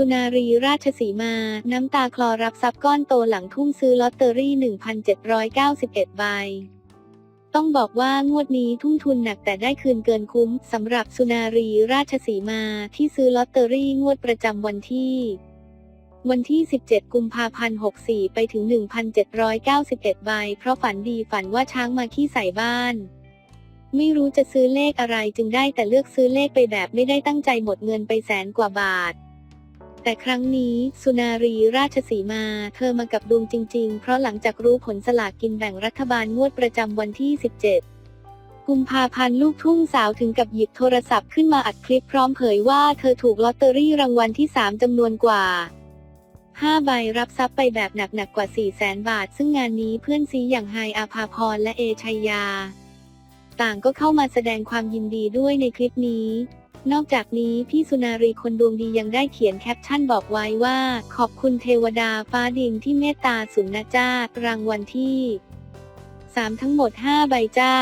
สุนารีราชสีมา น้ำตาคลอรับทรัพย์ก้อนโตหลังทุ่มซื้อลอตเตอรี่ 1,791 ใบ ต้องบอกว่างวดนี้ทุ่มทุนหนักแต่ได้คืนเกินคุ้มสำหรับสุนารีราชสีมาที่ซื้อลอตเตอรี่งวดประจำวันที่ วันที่ 17 กุมภาพันธ์ 64 ไปถึง 1,791 ใบ เพราะฝันดีฝันว่าช้างมาขี้ใส่บ้านไม่รู้จะซื้อเลขอะไรจึงได้แต่เลือกซื้อเลขไปแบบไม่ได้ตั้งใจหมดเงินไปแสนกว่าบาท แต่ครั้งนี้สุนารีราชสีมา เธอมากับดวงจริง ๆ เพราะหลังจากรู้ผลสลากกินแบ่งรัฐบาลงวดประจำวันที่ 17 กุมภาพันธ์ลูกทุ่งสาวถึงกับหยิบโทรศัพท์ขึ้นมาอัดคลิปพร้อมเผยว่าเธอถูกลอตเตอรี่รางวัลที่ 3จำนวนกว่า 5 ใบรับทรัพย์ไปแบบหนักๆกว่า 4 0 0แสนบาท ซึ่งงานนี้เพื่อนซีอย่างไฮอาภาพรและเอชัยยา ต่างก็เข้ามาแสดงความยินดีด้วยในคลิปนี้ นอกจากนี้พี่สุนารีคนดวงดียังได้เขียนแคปชั่นบอกไว้ว่า ขอบคุณเทวดาฟ้าดินที่เมตตาสุนนะจ้ารางวัลที่ 3 ทั้งหมด 5 ใบจ้า